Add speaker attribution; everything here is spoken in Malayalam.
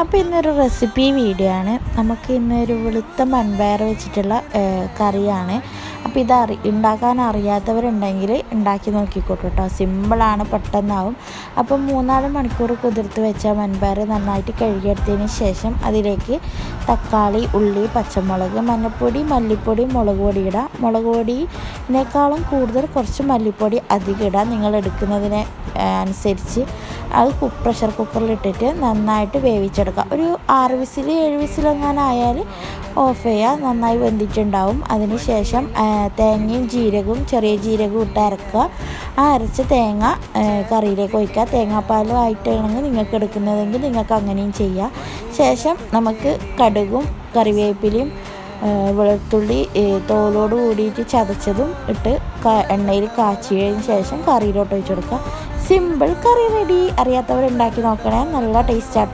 Speaker 1: അപ്പോൾ ഇന്നൊരു റെസിപ്പി വീഡിയോ ആണ് നമുക്ക് ഇന്നൊരു വെളുത്ത മൺപയർ വെച്ചിട്ടുള്ള കറിയാണ്. അപ്പോൾ ഇത് അറി ഉണ്ടാക്കാൻ അറിയാത്തവരുണ്ടെങ്കിൽ ഉണ്ടാക്കി നോക്കിക്കോട്ടെ കേട്ടോ. സിമ്പിളാണ് പെട്ടെന്നാവും. അപ്പം മൂന്നാൽ മണിക്കൂർ കുതിർത്ത് വെച്ച മൺപയർ നന്നായിട്ട് കഴുകിയെടുത്തതിന് ശേഷം അതിലേക്ക് തക്കാളി ഉള്ളി പച്ചമുളക് മഞ്ഞൾപ്പൊടി മല്ലിപ്പൊടി മുളക് പൊടി ഇടാം. മുളക് പൊടിനേക്കാളും കൂടുതൽ കുറച്ച് മല്ലിപ്പൊടി അധികം ഇടാം. നിങ്ങൾ എടുക്കുന്നതിനെ അനുസരിച്ച് അത് പ്രഷർ കുക്കറിൽ ഇട്ടിട്ട് നന്നായിട്ട് വേവിച്ചെടുക്കുക. ഒരു ആറ് വിസിൽ ഏഴ് വിസിലെങ്ങാനും ആയാൽ ഓഫ് ചെയ്യുക നന്നായി വെന്തിട്ടുണ്ടാവും. അതിന് ശേഷം തേങ്ങയും ജീരകവും ചെറിയ ജീരകവും ഇട്ട് അരക്കുക. ആ അരച്ച തേങ്ങ കറിയിലേക്ക് ഒഴിക്കുക. തേങ്ങാപ്പാലും ആയിട്ടാണെങ്കിൽ നിങ്ങൾക്ക് എടുക്കുന്നതെങ്കിൽ നിങ്ങൾക്ക് അങ്ങനെയും ചെയ്യാം. ശേഷം നമുക്ക് കടുകും കറിവേപ്പിലയും വെളുത്തുള്ളി തോലോട് കൂടിയിട്ട് ചതച്ചതും ഇട്ട് എണ്ണയിൽ കാച്ചിയതിന് ശേഷം കറിയിലോട്ട് ഒഴിച്ച് കൊടുക്കുക. സിമ്പിൾ കറി റെഡി. അറിയാത്തവർ ഉണ്ടാക്കി നോക്കണേ. നല്ല ടേസ്റ്റ് ആട്ടോ.